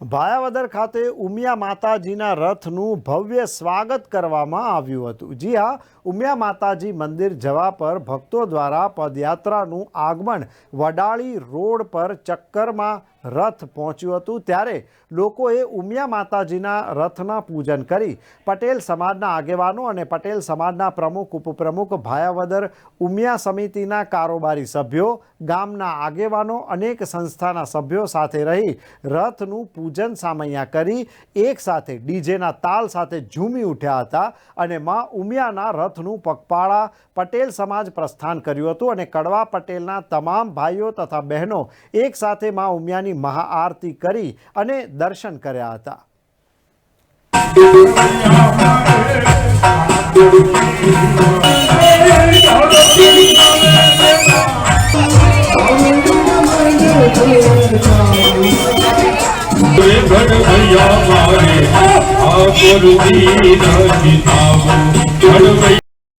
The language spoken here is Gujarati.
ભાયાવદર ખાતે ઉમિયા માતાજીના રથનું ભવ્ય સ્વાગત કરવામાં આવ્યું હતું. જી હા, ઉમિયા માતાજી મંદિર જવા પર ભક્તો દ્વારા પદયાત્રાનું આગમન વડાળી રોડ પર ચક્કરમાં રથ પહોંચ્યું હતું. ત્યારે લોકોએ ઉમિયા માતાજીના રથના પૂજન કરી. પટેલ સમાજના આગેવાનો અને પટેલ સમાજના પ્રમુખ, ઉપપ્રમુખ, ભાયાવદર ઉમિયા સમિતિના કારોબારી સભ્યો, ગામના આગેવાનો, અનેક સંસ્થાના સભ્યો સાથે રહી રથનું પૂજન સામૈયા કરી. એક સાથે ડીજેના તાલ સાથે ઝૂમી ઉઠ્યા હતા અને માં ઉમિયાના રથનું પગપાળા પટેલ સમાજ પ્રસ્થાન કર્યું હતું અને કડવા પટેલના તમામ ભાઈઓ તથા બહેનો એક સાથે માં ઉમિયાની મહાઆરતી કરી અને દર્શન કર્યા હતા.